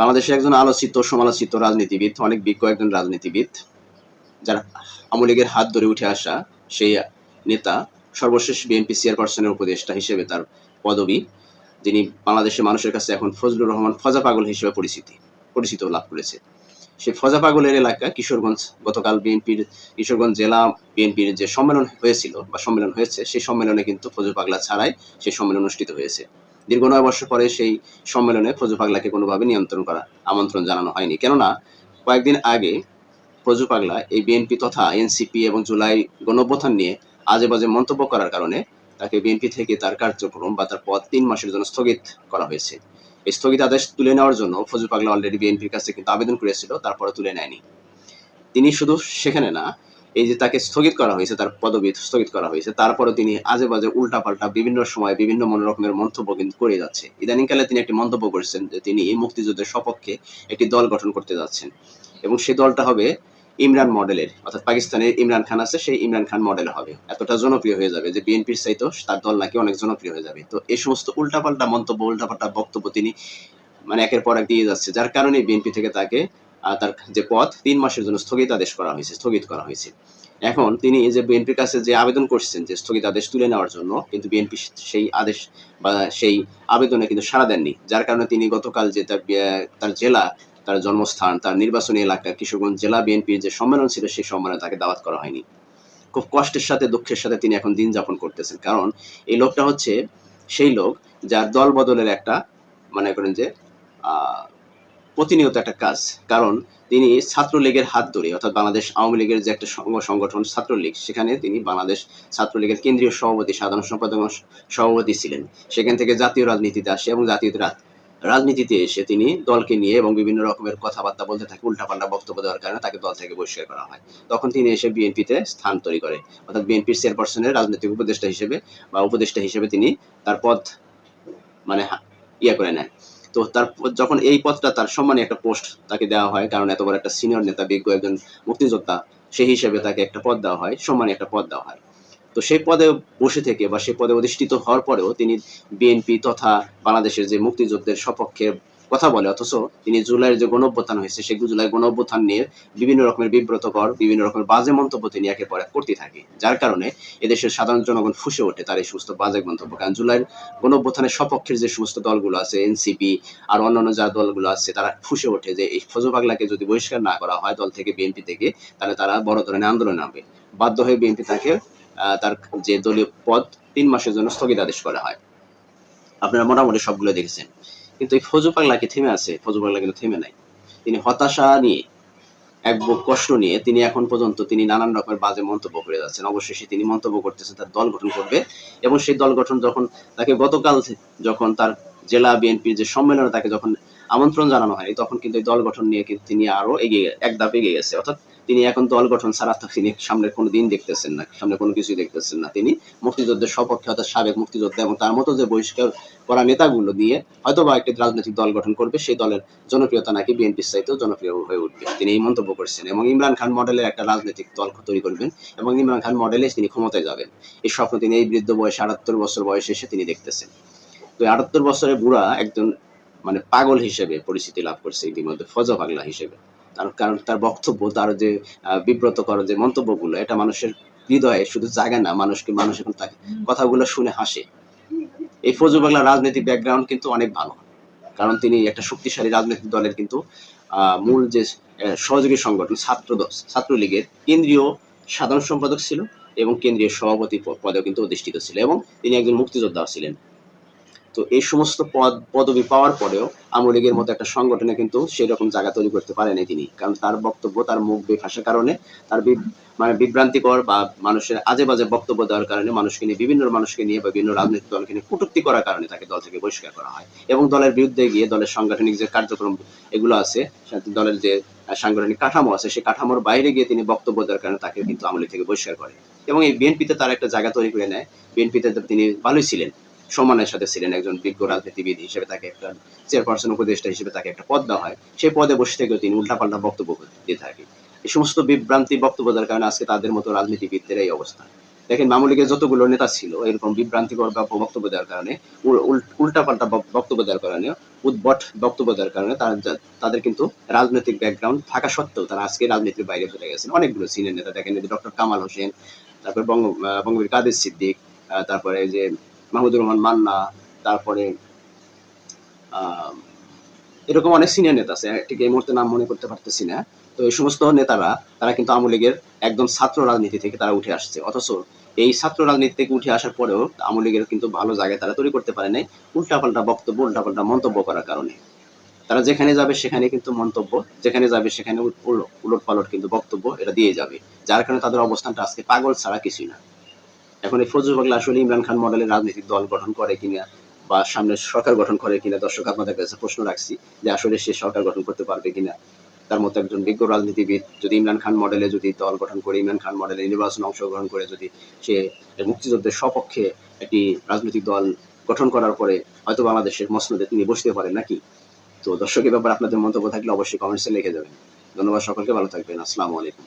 বাংলাদেশের একজন আলোচিত, সমালোচিত রাজনীতিবিদ, অনেক বিজ্ঞ একজন রাজনীতিবিদ, যার আওয়ামী লীগের হাত ধরে উঠে আসা সেই নেতা, সর্বশেষ বিএনপি চেয়ারপারসনের উপদেষ্টা হিসেবে তার পদবি, যিনি বাংলাদেশের মানুষের কাছে এখন ফজলুর রহমান ফজা পাগল হিসেবে পরিচিতি, পরিচিত লাভ করেছে। সেই ফজা পাগলের এলাকা কিশোরগঞ্জ, গতকাল বিএনপির, কিশোরগঞ্জ জেলা বিএনপির যে সম্মেলন হয়েছিল বা সম্মেলন হয়েছে, সেই সম্মেলনে কিন্তু ফজু পাগলা ছাড়াই সেই সম্মেলন অনুষ্ঠিত হয়েছে। দীর্ঘ নয় বছর পরে সেই সম্মেলনে ফজু পাগলাকে কোনোভাবে নিয়ন্ত্রণ করা, আমন্ত্রণ জানানো হয়নি। কেননা, কয়েকদিন আগে ফজু পাগলা এই বিএনপি তথা এনসিপি এবং জুলাই গণঅভ্যুত্থান নিয়ে আজে বাজে মন্তব্য করার কারণে তাকে বিএনপি থেকে তার কার্যক্রম বা তার পদ তিন মাসের জন্য স্থগিত করা হয়েছে। এই স্থগিত আদেশ তুলে নেওয়ার জন্য ফজু পাগলা অলরেডি বিএনপির কাছে কিন্তু আবেদন করেছিল তারপরে তুলে নেয়নি। তিনি শুধু সেখানে না এই যে তাকে স্থগিত করা হয়েছে, তার পদবি স্থগিত করা হয়েছে, তারপরে তিনি আজে বাজে উল্টাপাল্টা বিভিন্ন সময় বিভিন্ন মনে রকমের মন্তব্য কিন্তু করে যাচ্ছে। ইদানিংকালে তিনি একটি মন্তব্য করেছেন যে তিনি এই মুক্তিযুদ্ধের সপক্ষে একটি দল গঠন করতে যাচ্ছেন। এবং সেই দলটা হবে ইমরান মডেলের, অর্থাৎ পাকিস্তানের ইমরান খান আছে, সেই ইমরান খান মডেল হবে। এতটা জনপ্রিয় হয়ে যাবে যে বিএনপির চাইতেও তার দল নাকি অনেক জনপ্রিয় হয়ে যাবে। তো এই সমস্ত উল্টাপাল্টা মন্তব্য, উল্টাপাল্টা বক্তব্য তিনি মানে একের পর এক দিয়ে যাচ্ছে, যার কারণে বিএনপি থেকে তাকে তার যে পথ, তিন মাসের জন্য স্থগিতাদেশ করা হয়েছে, স্থগিত করা হয়েছে। এখন তিনি যে বিএনপির কাছে যে আবেদন করছেন যে স্থগিতাদেশ তুলে নেওয়ার জন্য, কিন্তু বিএনপি সেই আদেশ বা সেই আবেদনে কিন্তু সাড়া দেননি। যার কারণে তিনি গতকাল যে তার তার জেলা, তার জন্মস্থান, তার নির্বাচনী এলাকা, কিশোরগঞ্জ জেলা বিএনপির যে সম্মেলন ছিল, সেই সম্মেলনে তাকে দাওয়াত করা হয়নি। খুব কষ্টের সাথে, দুঃখের সাথে তিনি এখন দিন যাপন করতেছেন। কারণ এই লোকটা হচ্ছে সেই লোক যার দল বদলের একটা, মনে করেন যে প্রতিনিয়ত একটা কাজ। কারণ তিনি ছাত্রলীগের হাত ধরে, অর্থাৎ বাংলাদেশ আওয়ামী লীগের যে একটা সংগঠন ছাত্রলীগ, সেখানে তিনি বাংলাদেশ ছাত্রলীগের কেন্দ্রীয় সভাপতি, সাধারণ সম্পাদক সভাপতি ছিলেন। সেখান থেকে জাতীয় রাজনীতিতে আসে এবং জাতীয় রাজনীতিতে এসে তিনি দলকে নিয়ে এবং বিভিন্ন রকমের কথাবার্তা বলতে থাকে, উল্টাপাল্টা বক্তব্য দেওয়ার কারণে তাকে দল থেকে বহিষ্কার করা হয়। তখন তিনি এসে বিএনপিতে স্থান তৈরি করে, অর্থাৎ বিএনপির চেয়ারপারসনের রাজনৈতিক উপদেষ্টা হিসেবে বা উপদেষ্টা হিসেবে তিনি তার পদ মানে ইয়ে করে নেয়। তো তার যখন এই পদটা তার সম্মানে একটা পোস্ট তাকে দেওয়া হয়, কারণ এত বড় একটা সিনিয়র নেতা, বিজ্ঞ একজন মুক্তিযোদ্ধা, সেই হিসেবে তাকে একটা পদ দেওয়া হয় সম্মানে একটা পদ দেওয়া হয়। তো সেই পদে বসে থেকে বা সেই পদে অধিষ্ঠিত হওয়ার পরেও তিনি বিএনপি তথা বাংলাদেশের যে মুক্তিযুদ্ধের সপক্ষে কথা বলে, অথচ তিনি জুলাইয়ের যে গণঅভ্যুত্থান হয়েছে, সেই জুলাই গণঅভ্যুত্থান নিয়ে বিভিন্ন রকমের বিব্রতকর, বিভিন্ন রকমের বাজে মন্তব্য তিনি একের পর এক করতে থাকে, যার কারণে এদেশের সাধারণ জনগণ ফুসে ওঠে তার এই সমস্ত বাজে মন্তব্য। কারণ জুলাইয়ের গণঅভ্যুত্থানের সপক্ষের যে সমস্ত দলগুলো আছে, এনসিপি আর অন্যান্য যা দলগুলো আছে, তারা ফুসে ওঠে যে এই ফজল পাগলাকে যদি বহিষ্কার না করা হয় দল থেকে, বিএনপি থেকে, তাহলে তারা বড় ধরনের আন্দোলন নামবে। বাধ্য হয়ে বিএনপি তাকে তার যে দলীয় পদ তিন মাসের জন্য স্থগিতাদেশ করা হয়। আপনারা মোটামুটি সবগুলো দেখেছেন। কিন্তু এই ফজু পাগলা কি থেমে আছে? ফজু পাগলা কিন্তু থেমে নাই। তিনি হতাশা নিয়ে, এক বুক কষ্ট নিয়ে তিনি এখন পর্যন্ত তিনি নানান রকমের বাজে মন্তব্য করে যাচ্ছেন। অবশেষে তিনি মন্তব্য করতেছেন তার দল গঠন করবে এবং সেই দল গঠন যখন তাকে গতকাল যখন তার জেলা বিএনপির যে সম্মেলনে তাকে যখন আমন্ত্রণ জানানো হয় তখন কিন্তু দল গঠন নিয়ে কিন্তু তিনি আরও এগিয়ে, এক ধাপ এগিয়ে গেছে। অর্থাৎ তিনি এখন দল গঠন ছাড়া তিনি সামনে কোনো দিন দেখতেছেন না, সামনে কোনো কিছুই দেখতেছেন না। তিনি মুক্তিযুদ্ধের সপক্ষে অর্থাৎ সাবেক মুক্তিযোদ্ধা এবং তার মতো যে বহিষ্কার করা নেতাগুলো দিয়ে হয়তো বা একটি রাজনৈতিক দল গঠন করবে, সেই দলের জনপ্রিয়তা নাকি বিএনপির চাইতেও জনপ্রিয় হয়ে উঠবে। তিনি এই মন্তব্য করছেন এবং ইমরান খান মডেলের একটা রাজনৈতিক দল তৈরি করবেন এবং ইমরান খান মডেলে তিনি ক্ষমতায় যাবেন। এই স্বপ্ন তিনি এই বৃদ্ধ বয়সে আটাত্তর বছর বয়সে এসে তিনি দেখতেছেন। তো আটাত্তর বছরের বুড়া একজন মানে পাগল হিসেবে পরিচিতি লাভ করছে ইতিমধ্যে ফজা পাগলা হিসেবে। তার কারণ তার বক্তব্য, তার যে বিব্রতকর যে মন্তব্যগুলো, এটা মানুষের হৃদয়ে শুধু জাগে না, মানুষকে, মানুষ এখন তাকে কথাগুলো শুনে হাসে। এই ফজু বাংলা রাজনৈতিক ব্যাকগ্রাউন্ড কিন্তু অনেক ভালো। কারণ তিনি একটা শক্তিশালী রাজনৈতিক দলের কিন্তু মূল যে সহযোগী সংগঠন, ছাত্র ছাত্রলীগের কেন্দ্রীয় সাধারণ সম্পাদক ছিল এবং কেন্দ্রীয় সভাপতি পদেও কিন্তু অধিষ্ঠিত ছিল এবং তিনি একজন মুক্তিযোদ্ধাও ছিলেন। তো এই সমস্ত পদ, পদবি পাওয়ার পরেও আওয়ামী লীগের মতো একটা সংগঠনে কিন্তু সেই রকম জায়গা তৈরি করতে পারেনি তিনি। কারণ তার বক্তব্য, তার মুখ বেফাসার কারণে তার মানে বিভ্রান্তিকর বা মানুষের আজে বাজে বক্তব্য দেওয়ার কারণে মানুষকে নিয়ে, বিভিন্ন মানুষকে নিয়ে বা বিভিন্ন রাজনৈতিক দলকে নিয়ে কটূক্তি করার কারণে তাকে দল থেকে বহিষ্কার করা হয়। এবং দলের বিরুদ্ধে গিয়ে দলের সাংগঠনিক যে কার্যক্রম এগুলো আছে দলের যে সাংগঠনিক কাঠামো আছে, সেই কাঠামোর বাইরে গিয়ে তিনি বক্তব্য দেওয়ার কারণে তাকে কিন্তু আওয়ামী লীগ থেকে বহিষ্কার করে। এবং এই বিএনপিতে তার একটা জায়গা তৈরি করে নেয়। বিএনপিতে তিনি ভালোই ছিলেন। সম্মানের সাথে ছিলেন একজন বিজ্ঞ রাজনীতিবিদ হিসেবে তাকে একটা চেয়ারপারসন উপদেষ্টা হিসেবে তাকে একটা পদ দেওয়া হয়। সেই পদে বসে থেকেও তিনি উল্টাপাল্টা বক্তব্য দিয়ে থাকে। এই সমস্ত বিভ্রান্তি, বক্তব্য দেওয়ার কারণে আজকে তাদের মতো রাজনীতিবিদদের এই অবস্থা। দেখেন লীগের যতগুলো নেতা ছিল, এরকম বিভ্রান্তিকর বক্তব্য দেওয়ার কারণে উল্টা পাল্টা বক্তব্য দেওয়ার কারণে, উদ্ভট বক্তব্য দেওয়ার কারণে তারা তাদের কিন্তু রাজনৈতিক ব্যাকগ্রাউন্ড থাকা সত্ত্বেও তারা আজকে রাজনীতির বাইরে চলে গেছেন। অনেকগুলো সিনিয়র নেতা, দেখেন ডক্টর কামাল হোসেন, তারপরে বঙ্গ বঙ্গবীর কাদের সিদ্দিক তারপরে যে মাহমুদুর রহমান মান্না, তারপরে এরকম অনেক সিনিয়র নেতা আছে, ঠিক এই মুহূর্তে নাম মনে করতে পারতেছি না, তো এই সমস্ত নেতারা, তারা কিন্তু আওয়ামী লীগের একদম ছাত্র রাজনীতি থেকে তারা উঠে আসছে। অথচ এই ছাত্র রাজনীতি থেকে উঠে আসার পরেও আওয়ামী লীগের কিন্তু ভালো জায়গায় তারা তৈরি করতে পারে নাই, উল্টাপাল্টা বক্তব্য, উল্টাপাল্টা মন্তব্য করার কারণে। তারা যেখানে যাবে সেখানে কিন্তু মন্তব্য, যেখানে যাবে সেখানে উলট পালট কিন্তু বক্তব্য, এটা দিয়ে যাবে। যার কারণে তাদের অবস্থানটা আজকে পাগল ছাড়া কিছুই না। এখন এই ফজল পাগলা আসলে ইমরান খান মডেলের রাজনৈতিক দল গঠন করে কিনা বা সামনে সরকার গঠন করে কিনা, দর্শক আপনাদের কাছে প্রশ্ন রাখছি যে আসলে সে সরকার গঠন করতে পারবে কিনা। তার মতো একজন বিজ্ঞ রাজনীতিবিদ যদি ইমরান খান মডেলে যদি দল গঠন করে, ইমরান খান মডেলে নির্বাচনে অংশগ্রহণ করে, যদি সে মুক্তিযুদ্ধের সপক্ষে একটি রাজনৈতিক দল গঠন করার পরে হয়তো বাংলাদেশের মসনদে তিনি বসতে পারেন নাকি? তো দর্শকের ব্যাপারে আপনাদের মন্তব্য থাকলে অবশ্যই কমেন্টসে লিখে যাবেন। ধন্যবাদ সকলকে, ভালো থাকবেন। আসসালামু আলাইকুম।